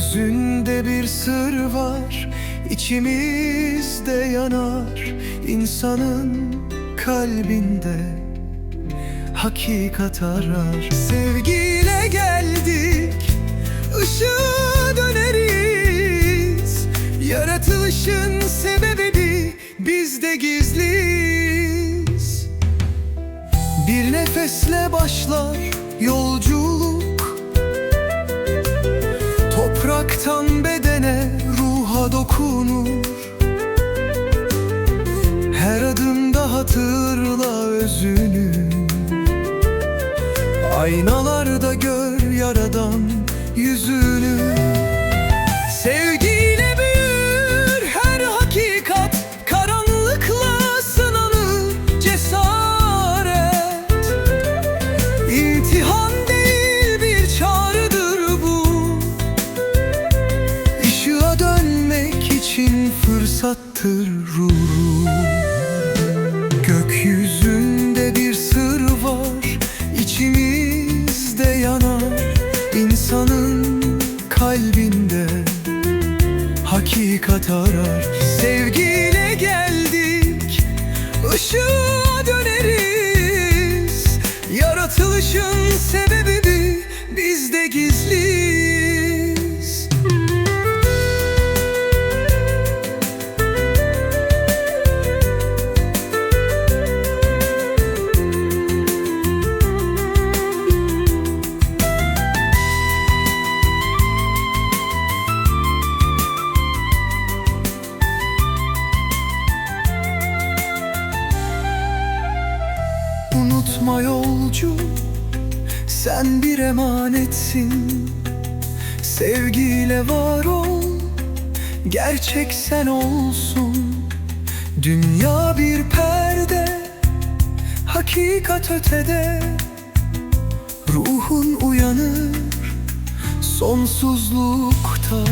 Yüzünde bir sır var içimizde yanar. İnsanın kalbinde hakikat arar. Sevgiyle geldik ışığa döneriz. Yaratılışın sebebini bizde gizliyiz. Bir nefesle başlar yolculuk. Aynalarda gör yaradan yüzünü. Sevgiyle büyür her hakikat Karanlıkla sınanır cesaret. İmtihan değil bir çağrıdır bu. Işığa dönmek için fırsattır ruhu. Gökyüzünde kalbinde hakikat arar. Sevgiyle geldik ışığa döneriz. Yaratılışın sebebi bizde gizliyiz Yolcu Sen bir emanetsin. Sevgiyle var ol Gerçek sen olsun. Dünya bir perde Hakikat ötede. Ruhun uyanır Sonsuzlukta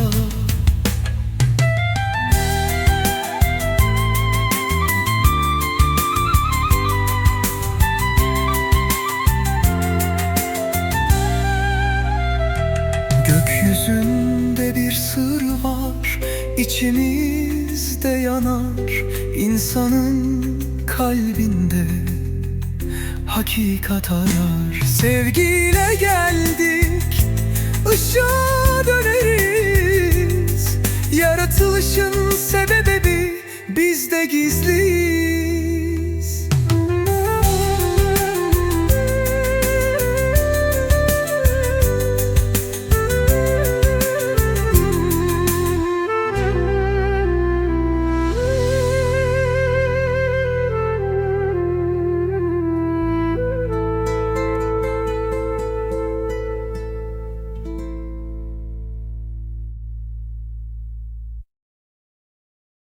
içimizde yanar insanın kalbinde Hakikat arar. Sevgiyle geldik ışığa döneriz. Yaratılışın sebebi bizde gizli